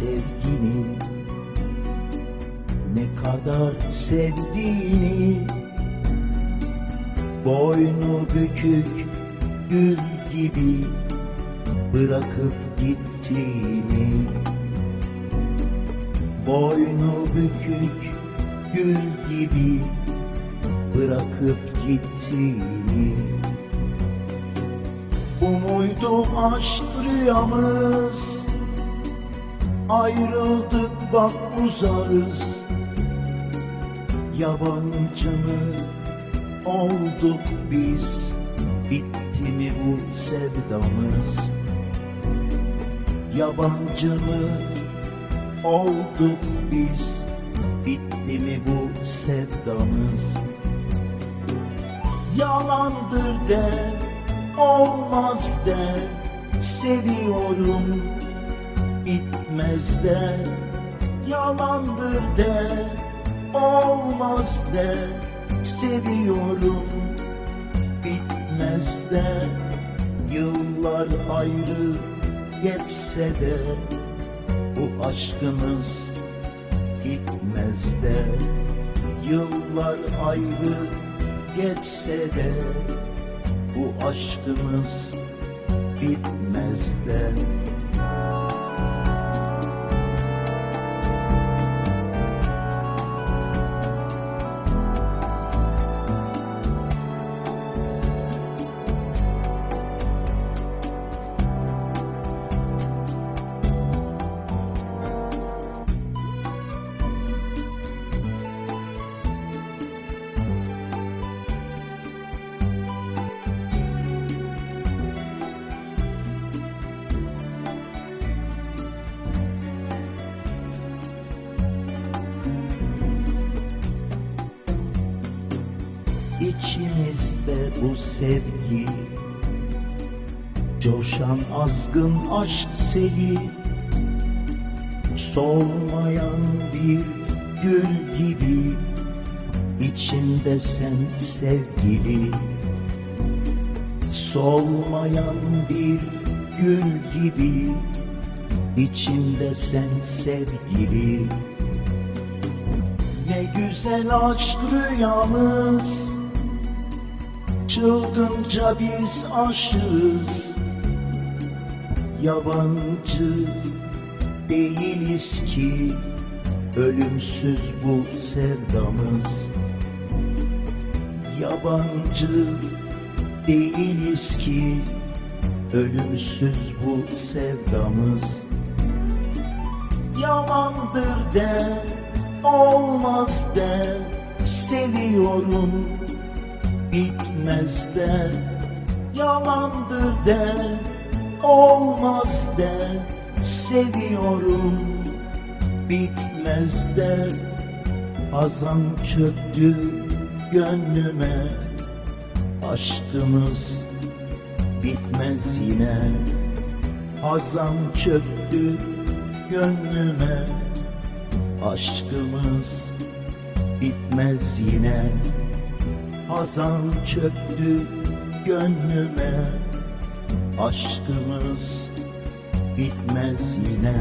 sevgini Ne kadar sevdiğini. Boynu bükük gül gibi Bırakıp gittiğini. Boynu bükük gül gibi Bırakıp gittiğini. Bu muydu aşk rüyamız Ayrıldık bak uzağız. Yabancı mı olduk biz? Bitti mi bu sevdamız? Yabancı mı olduk biz? Bitti mi bu sevdamız? Yalandır de olmaz de. Seviyorum bitmez de Yalandır de olmaz de. Seviyorum bitmez de Yıllar ayrı geçse de Bu aşkımız gitmez de Yıllar ayrı geçse de Bu aşkımız bitmez de İçimizde bu sevgi. Coşan azgın aşk seli Solmayan bir gül gibi. İçimde sen sevgili. Solmayan bir gül gibi. İçimde sen sevgili. Ne güzel aşk rüyamız Çılgınca biz aşığız. Yabancı değiliz ki Ölümsüz bu sevdamız. Yabancı değiliz ki Ölümsüz bu sevdamız. Yalandır de olmaz de Seviyorum bitmez de Yalandır de olmaz de Seviyorum bitmez de Hazan çöktü gönlüme. Aşkımız bitmez yine. Hazan çöktü gönlüme. Aşkımız bitmez yine Hazan çöktü gönlüme. Aşkımız bitmez yine